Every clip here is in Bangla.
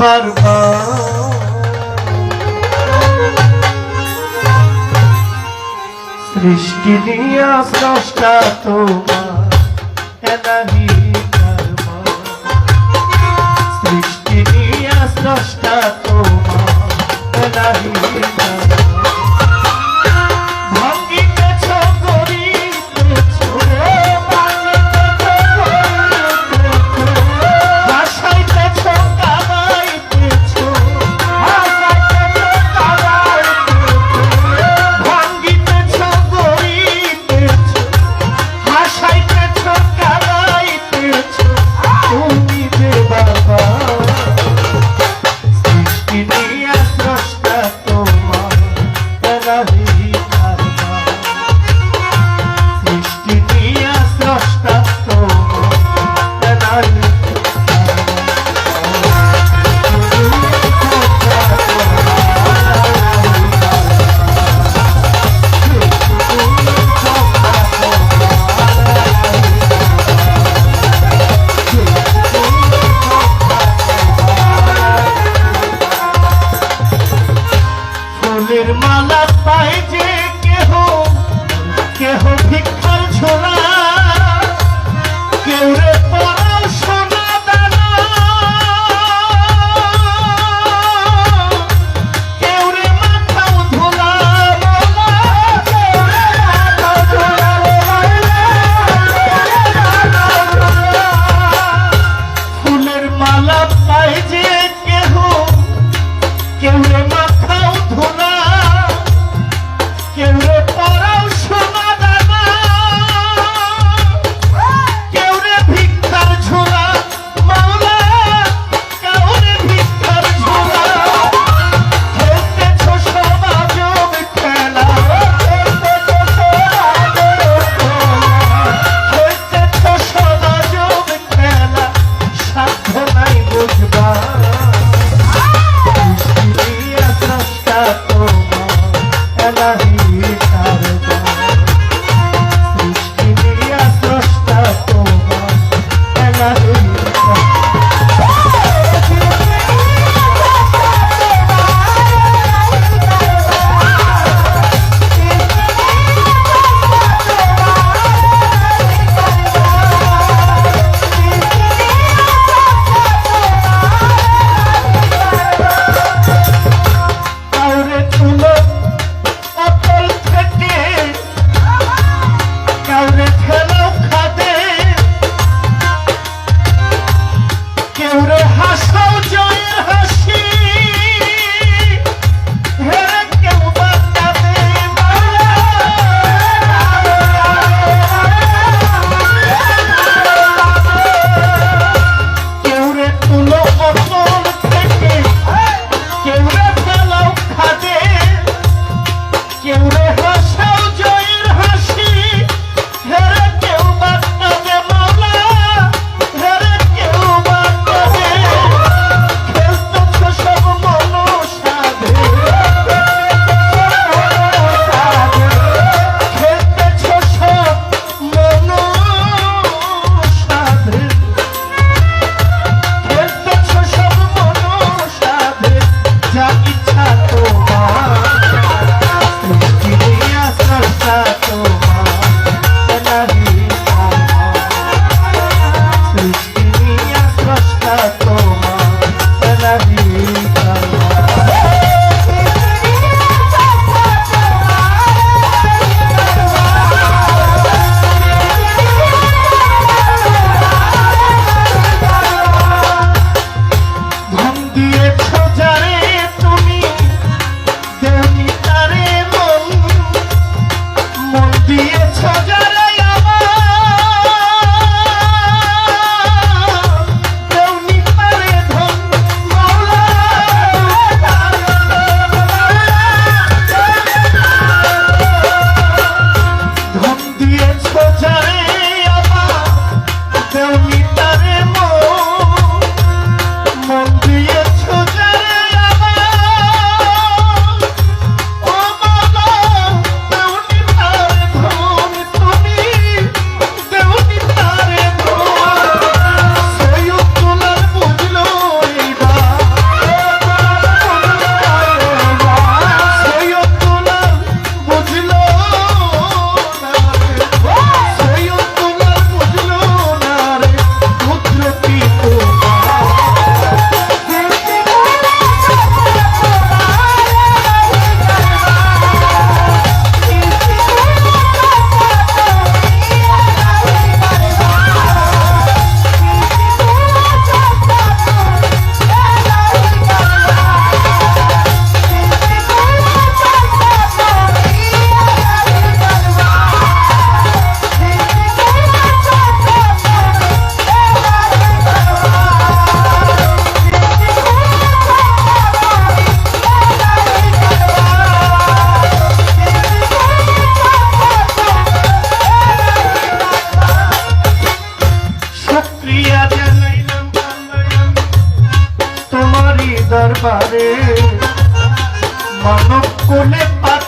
বারবার সৃষ্টি দিয়া স্রষ্টা তোমার। এলাহি সৃষ্টি দিয়া স্রষ্টা তোমার। এলাহি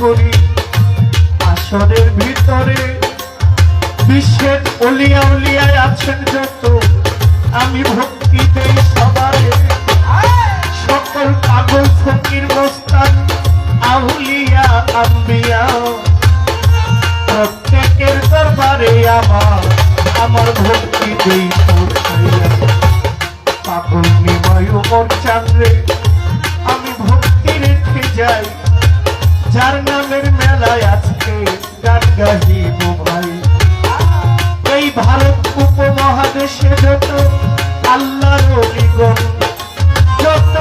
করি। আসরের ভিতরে বিশ্বের অলিয়া উলিয়ায় আছেন যত। আমি ভক্তি দেই সবাই সকল কাগজ ফকির মোস্তান আহুলিয়া আম্বিয়া। প্রত্যেকের দরবারে আমার আমার ভক্তি দেই পাগল নিময় ওর চান্দ্রে আমি ভক্তি রেখে যাই। যার নামের মেলায় আজকে গান গাহিব ভাই। এই ভারত উপমহাদেশে যত আল্লাহ অলিগণ যত